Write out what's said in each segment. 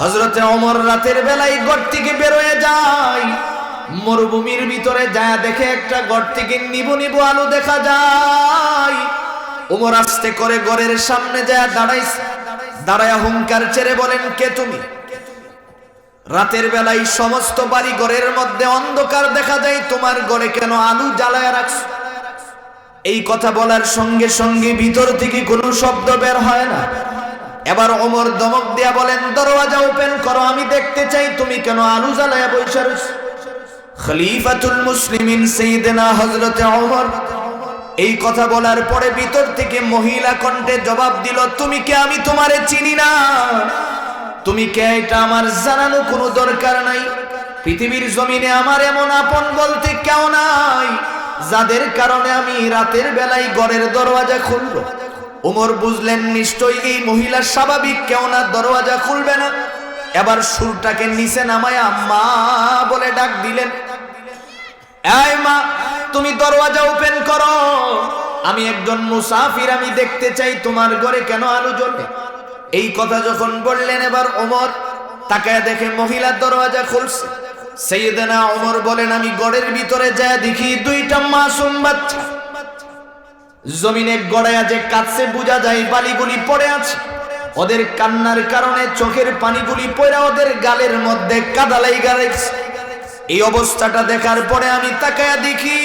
হজরতে অমর রাতের বেলায় ঘর থেকে বেরোয় যায়। মরুভূমির ভিতরে যায়, দেখে একটা ঘর থেকে নিবু নিবু আলু দেখা যায়। ওমর আস্তে করে ঘরের সামনে যায়, দাঁড়াইছে। দাঁড়ায় হুঙ্কার ছেড়ে বলেন, কে তুমি? রাতের বেলায় সমস্ত বাড়ি ঘরের মধ্যে অন্ধকার দেখা যায়, তোমার ঘরে কেন আলু জ্বালায় রাখছো? এই কথা বলার সঙ্গে সঙ্গে ভিতর থেকে কোনো শব্দ বের হয় না। এবার ওমর দমক দিয়া বলেন, দরওয়াজা ওপেন করো, আমি দেখতে চাই তুমি কেন আলু জ্বালায়া বৈশা খলিফাতুল মুসলিমিন সাইয়েদনা হযরতে ওমর এই কথা বলার পরে ভিতর থেকে মহিলা কণ্ঠে জবাব দিল, তুমি কে? আমি তোমারে চিনি না। তুমি কে? এটা আমার জানানো কোনো দরকার নাই। পৃথিবীর জমিনে আমার এমন আপন বলতে কেউ নাই। যাদের কারণে আমি রাতের বেলায় ঘরের দরওয়াজা খুলব। ওমর বুঝলেন নিশ্চয়ই এই মহিলা স্বাভাবিক, কেউ না দরওয়াজা খুলবে না। এবার সুরটাকে নিচে নামায়া মা বলে ডাক দিলেন মা, তুমি দরওয়াজা ওপেন করো। আমি একজন মুসাফির, আমি দেখতে চাই তোমার ঘরে কেন আলো জ্বলে? এই কথা যখন বললেন, এবার ওমর তাকে দেখে মহিলার দরওয়াজা খুলছে। সেই সেইদেনা ওমর বলেন, আমি গড়ের ভিতরে যায় দেখি দুইটা মাসুম বাচ্চা। জমিনে গড়ায়া যে কাছে বোঝা যায় বালিগুলি পড়ে আছে। ওদের কান্নার কারণে চোখের পানিগুলি পড়ে ওদের গালের মধ্যে কাদালাই গালাইছে এই অবস্থাটা দেখার পরে আমি তাকায়া দেখি,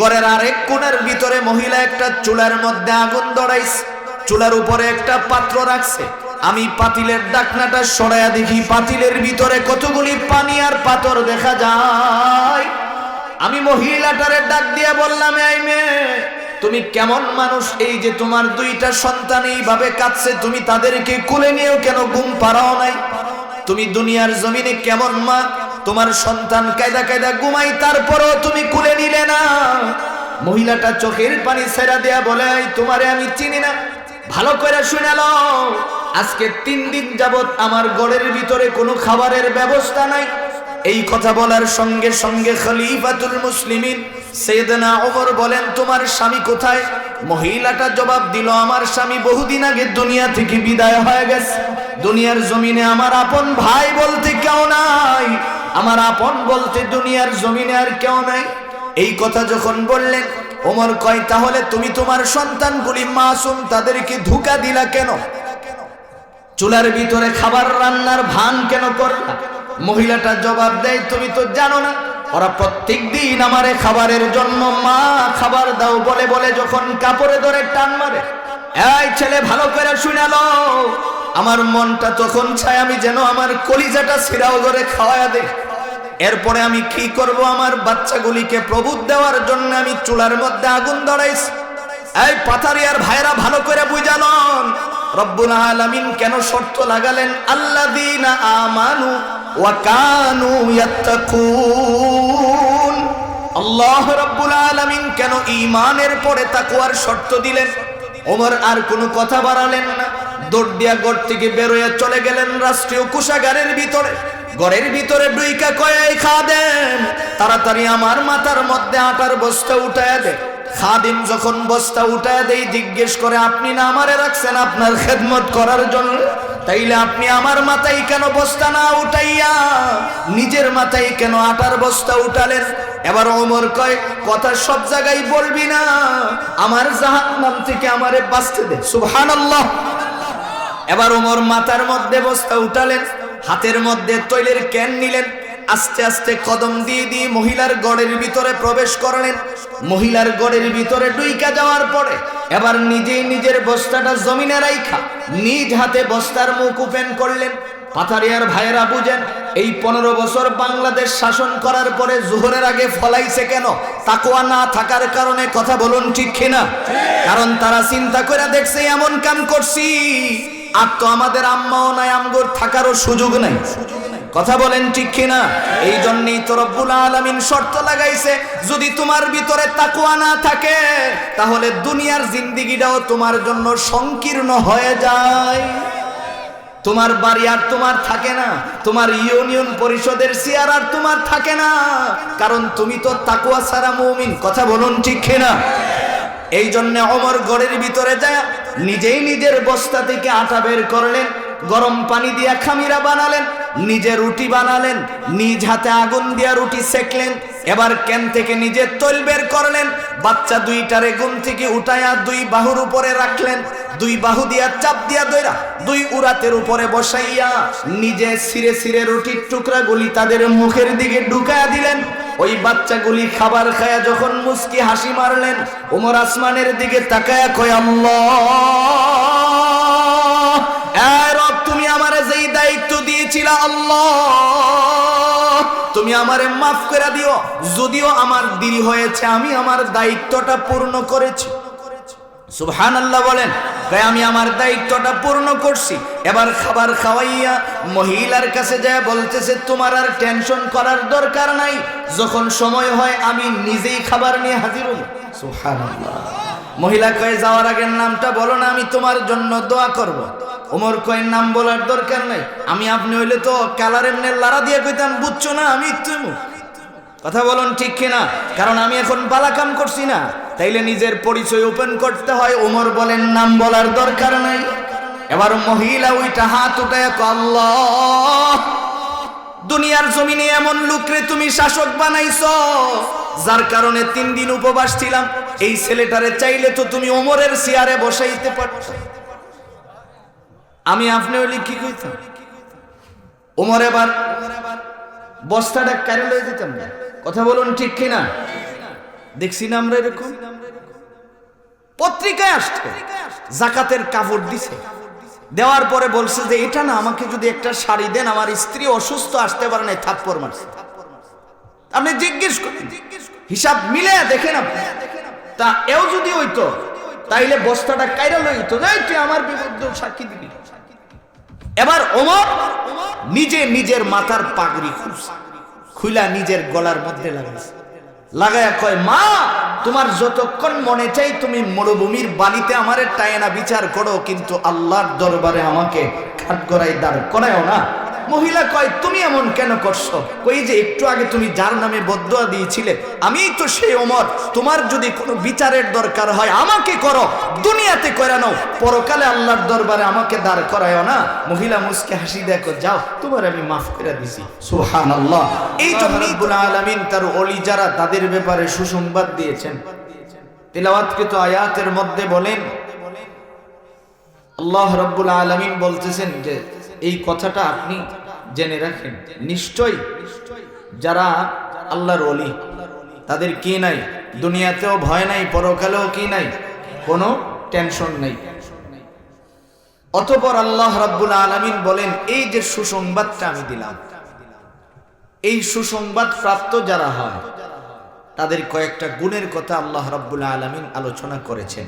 ঘরের আরেক কোণের ভিতরে মহিলা একটা চুলার মধ্যে আগুন দড়াইছে চুলার উপরে একটা পাত্র রাখছে। আমি পাতিলের ডাকনাটা সরাইয়া দেখি, পাতিলের ভিতরে কতগুলি পানি আর পাথর দেখা যায়। আমি মহিলাটারে ডাক দিয়ে বললাম, এই মেয়ে তুমি কেমন মানুষ? এই যে তোমার দুইটা সন্তান এইভাবে কাঁদছে, তুমি তাদেরকে কুলে নিয়েও কেন ঘুম পারাও নাই? তুমি দুনিয়ার জমিনে কেমন মা? তোমার সন্তান কায়দা কায়দা ঘুমাই তারপরও তুমি কুলে নিলে না। মহিলাটা চোখের পানি ছেড়া দেয়া বলে "এই তোমারে আমি চিনি না। ভালো করে শুনে লও আজকে তিন দিন যাবত আমার গড়ের ভিতরে কোনো খাবারের ব্যবস্থা নাই। এই কথা বলার সঙ্গে সঙ্গে খলিফাতুল মুসলিমিন সৈয়দনা ওমর বলেন, তোমার স্বামী কোথায়? মহিলাটা জবাব দিল, আমার স্বামী বহুদিন আগে দুনিয়া থেকে বিদায় হয়ে গেছে। দুনিয়ার জমিনে আমার আপন ভাই বলতে কেউ নাই। আমার আপন বলতে দুনিয়ার জমিনে আর কেউ নাই। এই কথা যখন বললেন, ওমর কয়, তাহলে তুমি তোমার সন্তানগুলি মাসুম তাদেরকে ধোকা দিলা কেন? চুলার ভিতরে খাবার রান্নার ভান কেন করলা? মহিলাটা জবাব দেয়, তুমি তো জানো না ওরা প্রত্যেক দিন আমারে খাবারের জন্য, মা, খাবার দাও। বলে বলে যখন কাপড়ে ধরে টান মারে, এই ছেলে, ভালো করে শুনালো আমার মনটা তখন চায় আমি যেন আমার কলিজাটা সিরাও ধরে খাওয়ায়া দেয় এরপরে আমি কি করব? আমার বাচ্চাগুলিকে প্রভুত দেওয়ার জন্য আমি চুলার মধ্যে আগুন ধরাইছি। এই পাথারিয়ার ভাইরা, ভালো করে বুঝালন রব্বুল আলামিন কেন শর্ত লাগালেন? আল্লাযীনা আমানু ওয়া কানু ইয়াত্তাকুন। আল্লাহ রব্বুল আলামিন কেন ঈমানের পরে তাকওয়ার শর্ত দিলেন? ওমর আর কোনো কথা বাড়ালেন না। দৌড় দিয়া গড় থেকে বেরোয়া চলে গেলেন রাষ্ট্রীয় কোষাগারের ভিতরে। ঘরের ভিতরে ডুইকা কয়াই খা দেন তাড়াতাড়ি আমার মাথার মধ্যে আটার বস্তা উঠায় দে। খাদিম যখন বস্তা উঠায় দেই জিজ্ঞেস করে, আপনি না আমারে রাখছেন আপনার খেদমত করার জন্য? তাইলে আপনি আমার মাথায় কেন বস্তা না উঠাইয়া নিজের মাথায় কেন আটার বস্তা উঠালেন? এবার ওমর কয়, কথা সব জায়গায় বলবি না, আমার জাহান্নাম থেকে আমারে বাঁচতে দে। সুবহানাল্লাহ। এবার ওমর মাথার মধ্যে বস্তা উঠালেন, হাতের মধ্যে তৈলের ক্যান নিলেন, আস্তে আস্তে কদম দিয়ে দিয়ে মহিলার গড়ের ভিতরে প্রবেশ করলেন। মহিলার গড়ের ভিতরে ডুইকা যাওয়ার পরে এবার নিজেই নিজের বস্তাটা জমিনে রাইখা, নিজ হাতে বস্তার মুখ ওপেন করলেন। পাথারিয়ার ভাইয়েরা বুঝেন, এই পনেরো বছর বাংলাদেশ শাসন করার পরে জোহরের আগে ফলাইছে কেন? তাকুয়া না থাকার কারণে কথা বলুন ঠিক কিনা? কারণ তারা চিন্তা করে দেখছে, এমন কাম করছি। আর তো আমাদের আম্মাও নাই, আমগোর থাকারও সুযোগ নাই। কথা বলেন ঠিক কিনা? এই জন্যই তো রব্বুল আলামিন শর্ত লাগাইছে, যদি তোমার ভিতরে তাকুয়া না থাকে, তাহলে দুনিয়ার জিন্দিগিটাও তোমার জন্য সংকীর্ণ হয়ে যায়। তোমার বাড়ি আর তোমার থাকে না, তোমার ইউনিয়ন পরিষদের চেয়ার আর তোমার থাকে না, কারণ তুমি তো তাকুয়া সারা মৌমিন। কথা বলুন ঠিক কিনা? এই জন্য অমর গড়ের ভিতরে যায়, নিজেই নিজের বস্তা থেকে আটা বের করলেন, গরম পানি দিয়া খামিরা বানালেন নিজে রুটি বানালেন, নিজ হাতে আগুন দিয়া রুটি সেকলেন, এবার কেন থেকে নিজে তৈল বের করলেন, বাচ্চা দুইটারে গুম থেকে উঠাইয়া দুই বাহুর উপরে রাখলেন, দুই বাহু দিয়া চাপ দিয়া দইরা দুই উরাতের উপরে বসাইয়া নিজে সিরে সিরে রুটির টুকরাগুলি তাদের মুখের দিকে ঢুকায়া দিলেন। ওই বাচ্চাগুলি খাবার খায়া যখন মুস্কি হাসি মারলেন ওমর আসমানের দিকে তাকায়া কয় যেই দায়িত্ব দিয়েছিল আল্লাহ, তুমি আমারে মাফ করে দিও। যদিও আমার দেরি হয়েছে, আমি আমার দায়িত্বটা পূর্ণ করেছি। সুবহান আল্লাহ বলেন, তাই আমি আমার দায়িত্বটা পূর্ণ করছি। এবার খাবার খাওয়াইয়া মহিলার কাছে যায়, বলতেছে, তোমার আর টেনশন করার দরকার নাই। যখন সময় হয়, আমি নিজেই খাবার নিয়ে হাজির হব সুবহানাল্লাহ। মহিলা কয়ে, যাওয়ার আগের নামটা বলো না, আমি তোমার জন্য দোয়া করব। ওমর কয়ের নাম বলার দরকার নাই। আমি আপনি হইলে তো কালার এমনি লারা দিয়ে কইতাম, বুঝছ না? আমি তুমি কথা বলুন ঠিক কিনা? কারণ আমি এখন বালাকাম করছি না। তাইলে নিজের পরিচয় ওপেন করতে হয়, ওমর বলেন নাম বলার দরকার নাই। এবার মহিলা ওইটা হাত উঠায় আল্লাহ, দুনিয়ার জমিনে এমন লোকরে তুমি শাসক বানাইছো, যার কারণে তিন দিন উপবাস ছিলাম। এই ছেলেটারে চাইলে তো তুমি ওমরের চেয়ারে বসাইতে পারত। আমি আপনি হইলে কি কইতাম? ওমর এবার বস্তাটা কারে লয়ে দিতাম না। কথা বলুন ঠিক কিনা? দেখছি না আমরা এরকম। পত্রিকায় আসছে, জাকাতের কাপড় দিছে। দেওয়ার পরে বলছে যে, এটা না, আমাকে যদি একটা শাড়ি দেন, আমার স্ত্রী অসুস্থ, আসতে পারে না থাপ্পর মারছে। আপনি জিজ্ঞেস করেন, হিসাব মিলে দেখেন আপনি। তা এও যদি হইতো, তাইলে বস্তাটা কাইরা লইতো যাই তুই আমার বিরুদ্ধে সাক্ষী দিবি। এবার ওমর নিজে নিজের মাথার পাগড়ি খুলছে খুলা নিজের গলার মধ্যে লাগাইছে। লাগায়া কয়, মা, তোমার যতক্ষণ মনে চাই তুমি মরুভূমির বালিতে আমার টায়না বিচার করো, কিন্তু আল্লাহর দরবারে আমাকে খাট করাই দাঁড় করায়ও না। মহিলা কয় তুমি এমন কেন করছ? কই যে একটু আগে তুমি যার নামে বদুয়া দিয়েছিলে আমিই তো সেই ওমর। তোমার যদি কোনো বিচারের দরকার হয় আমাকে করো দুনিয়াতে করে নাও। পরকালে আল্লাহর দরবারে আমাকে দাঁড় করায়ও না। মহিলা মুসকে হাসি দেখো যাও তোমার আমি মাফ করে দিছি। সুহান আল্লাহ এই জন্যই গুনা আলামিন তার অলি যারা তাদের ব্যাপারে সুসংবাদ দিয়েছেন। তেলাওয়াতকৃত আয়াতের মধ্যে বলেন। আল্লাহ রব্বুল আলমিন বলতেছেন যে এই কথাটা আপনি জেনে রাখেন। নিশ্চয় যারা আল্লাহর অলি তাদের কি নাই? দুনিয়াতেও ভয় নাই, পরকালেও কি নাই? কোনো টেনশন নেই। অতপর আল্লাহ রাব্বুল আলমিন বলেন, এই যে সুসংবাদটা আমি দিলাম, এই সুসংবাদ প্রাপ্ত যারা হয়, তাদের কয়েকটা গুণের কথা আল্লাহ রাব্বুল আলমিন আলোচনা করেছেন।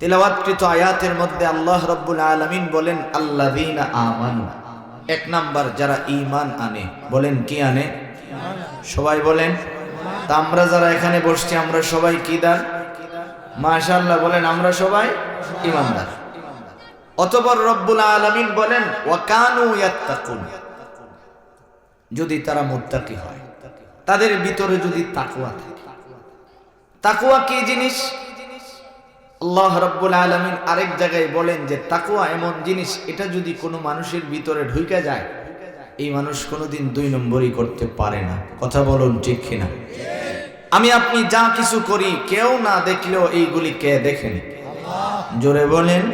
তেলাওয়াতকৃত আয়াতের মধ্যে আল্লাহ রব্বুল আলমিন বলেন আল্লাহ আমানু। এক নাম্বার, যারা ইমান আনে। বলেন, কি আনে? সবাই বলেন, তা আমরা যারা এখানে বসছি, আমরা সবাই কি দান মাশাল্লাহ বলেন, আমরা সবাই ইমানদার অতপর রব্বুল আলমিন বলেন, ওয়াকানু ইয়াত্তাকুন। যদি তারা মুত্তাকি হয়। তাদের ভিতরে যদি তাকুয়া থাকে। তাকুয়া কি জিনিস? আল্লাহ রব্বুল আলমিন আরেক জায়গায় বলেন যে তাকুয়া এমন জিনিস, এটা যদি কোনো মানুষের ভিতরে ঢুকে যায়, এই মানুষ কোনোদিন দুই নম্বরই করতে পারে না। কথা বলুন ঠিক কিনা? আমি আপনি যা কিছু করি, কেউ না দেখলেও এইগুলি কে দেখেন? জোরে বলেন।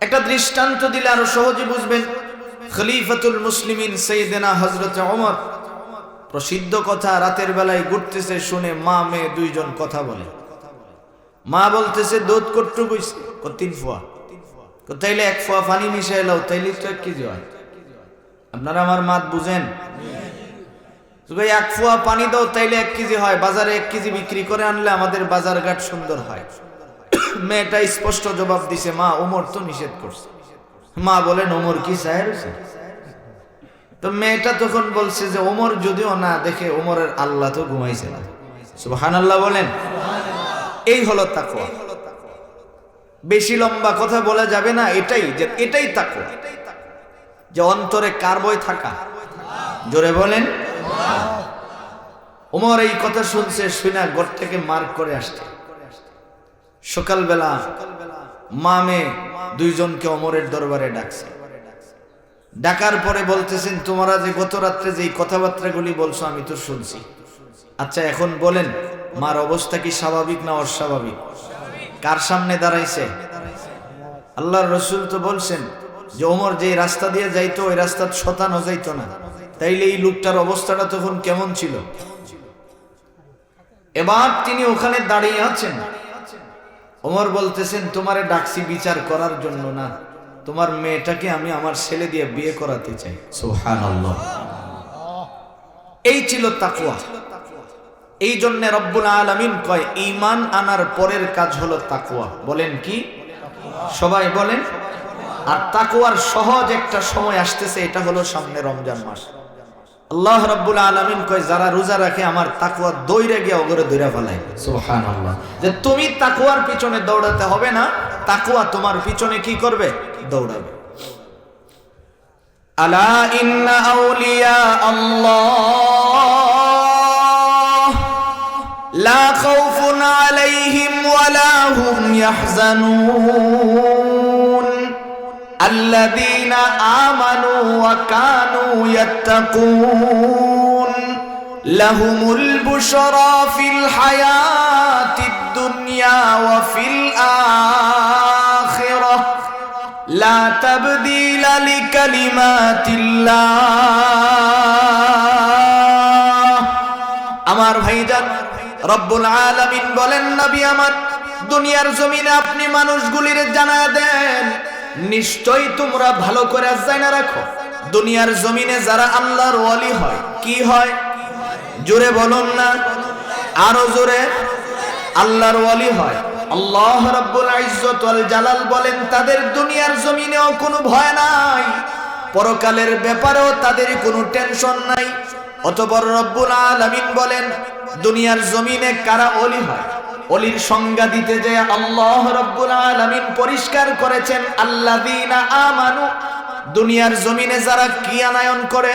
একটা দৃষ্টান্ত দিলে আরও সহজে বুঝবেন, খলিফাতুল মুসলিমিন সৈয়দেনা হজরত অমর প্রসিদ্ধ কথা রাতের বেলায় ঘুরতেছে, শুনে মা মেয়ে দুইজন কথা বলে। মা বলতেছে দুধ কট্টু কইছে তিন ফোয়া। তাইলে এক ফোয়া পানি মিশাই লাও, তাইলে তো এক কেজি হয়। আপনারা আমার মাত বুঝেন? তো এক ফোয়া পানি দাও, তাইলে এক কেজি হয়। বাজারে এক কেজি বিক্রি করে আনলে আমাদের বাজার ঘাট সুন্দর হয়। মেয়েটা স্পষ্ট জবাব দিছে, মা, ওমর তো নিষেধ করছে। মা বলেন, ওমর কি সাহেব তো মেয়েটা তখন বলছে যে, ওমর যদিও না দেখে, ওমরের আল্লাহ তো ঘুমাইছে না। সুবহান আল্লাহ বলেন। এই হলো তাকুয়া বেশি লম্বা কথা বলা যাবে না, এটাই যে, এটাই তাকুয়া যে অন্তরে কার বই থাকা। জোরে বলেন। ওমর এই কথা শুনছে শুনা ঘর থেকে মার্ক করে আসছে। সকালবেলা মা মেয়ে দুইজনকে অমরের দরবারে ডাকছে। ডাকার পরে বলতেছেন, তোমরা যে গত রাত্রে যে কথাবার্তাগুলি বলছো, আমি তো শুনছি। আচ্ছা এখন বলেন মার অবস্থা কি স্বাভাবিক না অস্বাভাবিক? কার সামনে দাঁড়াইছে? আল্লাহর রসুল তো বলছেন যে, ওমর যে রাস্তা দিয়ে যাইতো, ওই রাস্তা শতানো যাইতো না। তাইলে এই লোকটার অবস্থাটা তখন কেমন ছিল? এবার তিনি ওখানে দাঁড়িয়ে আছেন। ওমর বলতেছেন, তোমারে ডাকছি বিচার করার জন্য না। তোমার মেয়েটাকে আমি আমার ছেলে দিয়ে বিয়ে করাতে চাই। সুবহানাল্লাহ। এই ছিল তাকুয়া এই জন্য রব্বুল আলামিন কয়, ঈমান আনার পরের কাজ হলো তাকুয়া বলেন কি? সবাই বলেন। আর তাকুয়ার সহজ একটা সময় আসতেছে, এটা হলো সামনে রমজান মাস। আল্লাহ রাব্বুল আলামিন কয়, যারা রোজা রাখে, আমার তাকুয়া দৌড়ে গিয়ে অগরে দৌড়া ফেলায়। সুবহানাল্লাহ। যে তুমি তাকুয়ার পিছনে দৌড়াতে হবে না তাকুয়া তোমার পিছনে কি করবে? দৌড়াবে। আলা ইন্না আউলিয়া আল্লাহ। لا خوف عليهم ولا هم يحزنون الذين آمنوا وكانوا يتقون لهم البشرى في الحياة الدنيا وفي الآخرة لا تبديل لكلمات الله আমার ভাইজান রব্বুল আলামিন বলেন, নবী আমার, দুনিয়ার জমিনে আপনি মানুষগুলির জানা দেন। নিশ্চয়ই তোমরা ভালো করে জানা রাখো। দুনিয়ার জমিনে যারা আল্লাহর ওয়ালি হয়, কি হয়? জোরে বলুন না। আরও জোরে। আল্লাহর ওয়ালি হয়। আল্লাহ রাব্বুল ইজ্জত ওয়াল জালাল বলেন, তাদের দুনিয়ার জমিনেও কোনো ভয় নাই। পরকালের ব্যাপারেও তাদের কোনো টেনশন নাই। অতপর রব্বুল আলামিন বলেন, দুনিয়ার জমিনে কারা অলি হয়? অলির সংজ্ঞা দিতে যে আল্লাহ রব্বুল আলামিন পরিষ্কার করেছেন, আল্লাযীনা আমানু, দুনিয়ার জমিনে যারা কি আনায়ন করে?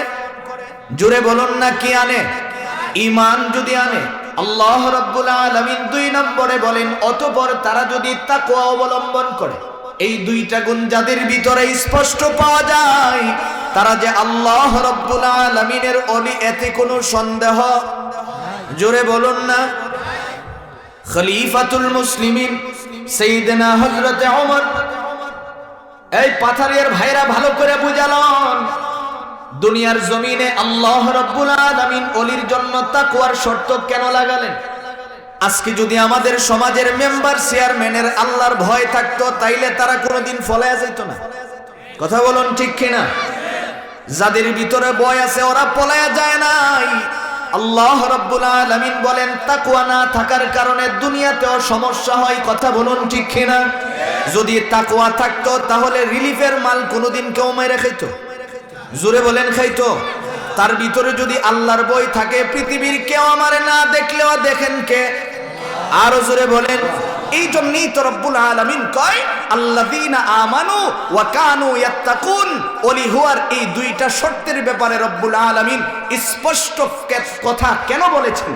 জুড়ে বলুন না, কি আনে? ইমান যদি আনে, আল্লাহ রব্বুল আলামিন দুই নম্বরে বলেন, অতপর তারা যদি তাকওয়া অবলম্বন করে, এই দুইটা গুণ যাদের ভিতরে স্পষ্ট পাওয়া যায় তারা যে আল্লাহ রব্বুল আলামিনের অলি, এতে কোনো সন্দেহ জোরে বলুন না। খলিফাতুল মুসলিমিন সাইয়েদনা হযরত ওমর। এই পাথারিয়ার ভাইরা ভালো করে বুঝালন দুনিয়ার জমিনে আল্লাহ রব্বুল আলামিন অলির জন্য তাকওয়ার শর্ত কেন লাগালেন? আজকে যদি আমাদের সমাজের মেম্বার, চেয়ারম্যানের আল্লাহর ভয় থাকতো, তাইলে তারা কোনোদিন ফলায়া যেত না। কথা বলুন ঠিক কিনা? যাদের ভিতরে ভয় আছে, ওরা পলায়া যায় নাই। আল্লাহ রাব্বুল আলামিন বলেন, তাকওয়া না থাকার কারণে দুনিয়াতেও সমস্যা হয়, কথা বলুন ঠিক কিনা? যদি তাকওয়া থাকতো, তাহলে রিলিফের মাল কোনোদিন কেউ মেরে খাইতো। জোরে বলেন, খাইতো। তার ভিতরে যদি আল্লাহর বই থাকে, পৃথিবীর কেউ আমারে না দেখলেও দেখেন কে? আরও জোরে বলেন। এই জন্যই তো রব্বুল আলামিন কয়, আল্লাযীনা আমানু ওয়া কানু ইয়াত্তাকুন। ওলি হুয়ার এই দুইটা শর্তের ব্যাপারে রব্বুল আলামিন স্পষ্ট কথা কেন বলেছেন?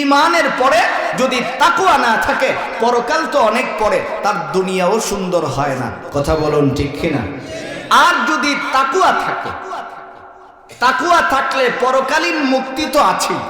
ইমানের পরে যদি তাকুয়া না থাকে, পরকাল তো অনেক পরে, তার দুনিয়াও সুন্দর হয় না। কথা বলুন ঠিক কিনা? আর যদি তাকুয়া থাকে তাকুয়া থাকলে পরকালীন মুক্তি তো আছেই।